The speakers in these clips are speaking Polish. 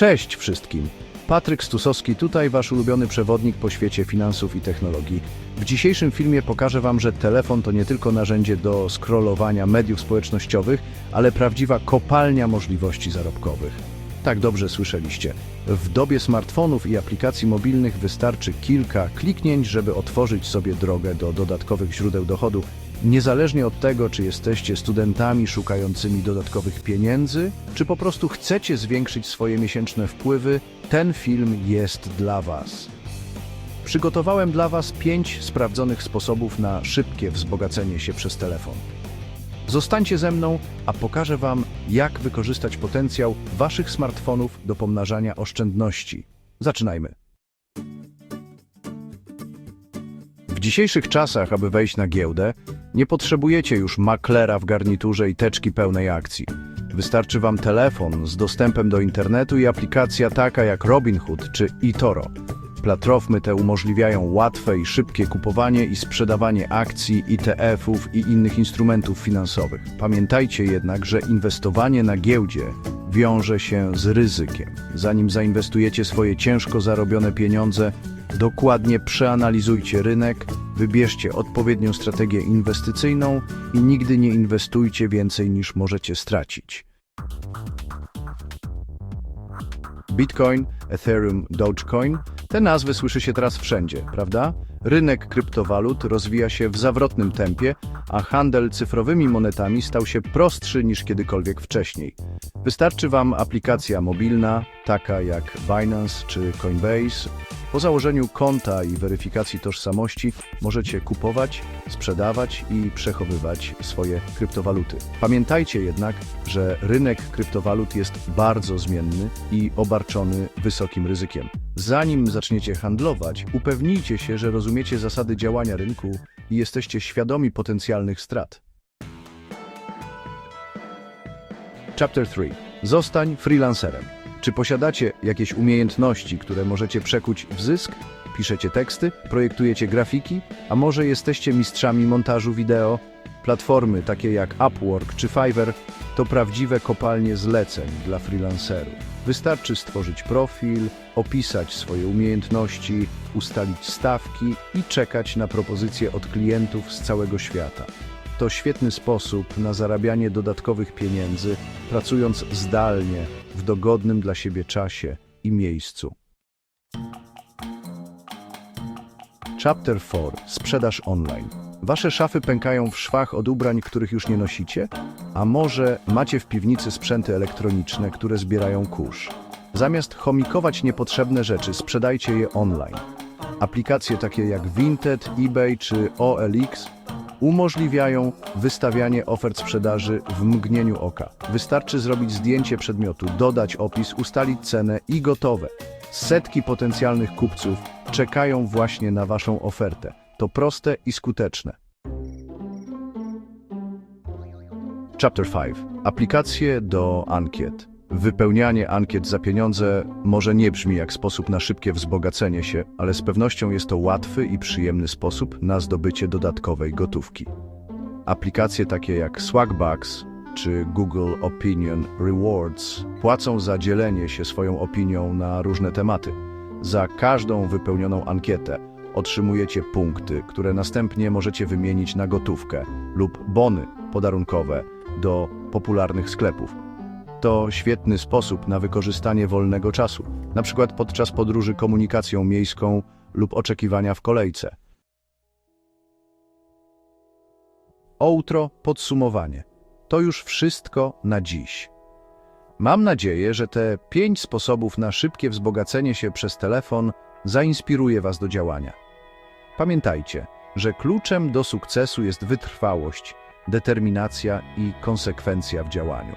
Cześć wszystkim! Patryk Stusowski tutaj, wasz ulubiony przewodnik po świecie finansów i technologii. W dzisiejszym filmie pokażę wam, że telefon to nie tylko narzędzie do scrollowania mediów społecznościowych, ale prawdziwa kopalnia możliwości zarobkowych. Tak dobrze słyszeliście. W dobie smartfonów i aplikacji mobilnych wystarczy kilka kliknięć, żeby otworzyć sobie drogę do dodatkowych źródeł dochodu, niezależnie od tego, czy jesteście studentami szukającymi dodatkowych pieniędzy, czy po prostu chcecie zwiększyć swoje miesięczne wpływy, ten film jest dla Was. Przygotowałem dla Was pięć sprawdzonych sposobów na szybkie wzbogacenie się przez telefon. Zostańcie ze mną, a pokażę Wam, jak wykorzystać potencjał Waszych smartfonów do pomnażania oszczędności. Zaczynajmy. W dzisiejszych czasach, aby wejść na giełdę, nie potrzebujecie już maklera w garniturze i teczki pełnej akcji. Wystarczy Wam telefon z dostępem do internetu i aplikacja taka jak Robinhood czy eToro. Platformy te umożliwiają łatwe i szybkie kupowanie i sprzedawanie akcji, ETF-ów i innych instrumentów finansowych. Pamiętajcie jednak, że inwestowanie na giełdzie wiąże się z ryzykiem. Zanim zainwestujecie swoje ciężko zarobione pieniądze, dokładnie przeanalizujcie rynek, wybierzcie odpowiednią strategię inwestycyjną i nigdy nie inwestujcie więcej niż możecie stracić. Bitcoin, Ethereum, Dogecoin. Te nazwy słyszy się teraz wszędzie, prawda? Rynek kryptowalut rozwija się w zawrotnym tempie, a handel cyfrowymi monetami stał się prostszy niż kiedykolwiek wcześniej. Wystarczy Wam aplikacja mobilna, taka jak Binance czy Coinbase. Po założeniu konta i weryfikacji tożsamości możecie kupować, sprzedawać i przechowywać swoje kryptowaluty. Pamiętajcie jednak, że rynek kryptowalut jest bardzo zmienny i obarczony wysokim ryzykiem. Zanim zaczniecie handlować, upewnijcie się, że rozumiecie zasady działania rynku i jesteście świadomi potencjalnych strat. Chapter 3. Zostań freelancerem. Czy posiadacie jakieś umiejętności, które możecie przekuć w zysk? Piszecie teksty, projektujecie grafiki, a może jesteście mistrzami montażu wideo? Platformy takie jak Upwork czy Fiverr to prawdziwe kopalnie zleceń dla freelancerów. Wystarczy stworzyć profil, opisać swoje umiejętności, ustalić stawki i czekać na propozycje od klientów z całego świata. To świetny sposób na zarabianie dodatkowych pieniędzy, pracując zdalnie, w dogodnym dla siebie czasie i miejscu. Chapter 4. Sprzedaż online. Wasze szafy pękają w szwach od ubrań, których już nie nosicie? A może macie w piwnicy sprzęty elektroniczne, które zbierają kurz? Zamiast chomikować niepotrzebne rzeczy, sprzedajcie je online. Aplikacje takie jak Vinted, eBay czy OLX umożliwiają wystawianie ofert sprzedaży w mgnieniu oka. Wystarczy zrobić zdjęcie przedmiotu, dodać opis, ustalić cenę i gotowe. Setki potencjalnych kupców czekają właśnie na Waszą ofertę. To proste i skuteczne. Chapter 5. Aplikacje do ankiet. Wypełnianie ankiet za pieniądze może nie brzmi jak sposób na szybkie wzbogacenie się, ale z pewnością jest to łatwy i przyjemny sposób na zdobycie dodatkowej gotówki. Aplikacje takie jak Swagbucks czy Google Opinion Rewards płacą za dzielenie się swoją opinią na różne tematy. Za każdą wypełnioną ankietę otrzymujecie punkty, które następnie możecie wymienić na gotówkę lub bony podarunkowe do popularnych sklepów. To świetny sposób na wykorzystanie wolnego czasu, na przykład podczas podróży komunikacją miejską lub oczekiwania w kolejce. Outro podsumowanie. To już wszystko na dziś. Mam nadzieję, że te pięć sposobów na szybkie wzbogacenie się przez telefon zainspiruje Was do działania. Pamiętajcie, że kluczem do sukcesu jest wytrwałość, determinacja i konsekwencja w działaniu.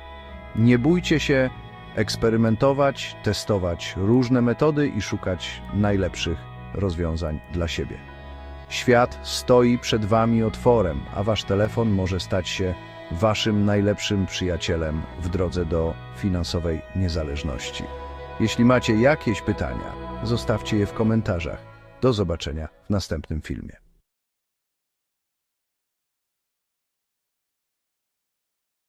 Nie bójcie się eksperymentować, testować różne metody i szukać najlepszych rozwiązań dla siebie. Świat stoi przed Wami otworem, a Wasz telefon może stać się Waszym najlepszym przyjacielem w drodze do finansowej niezależności. Jeśli macie jakieś pytania, zostawcie je w komentarzach. Do zobaczenia w następnym filmie.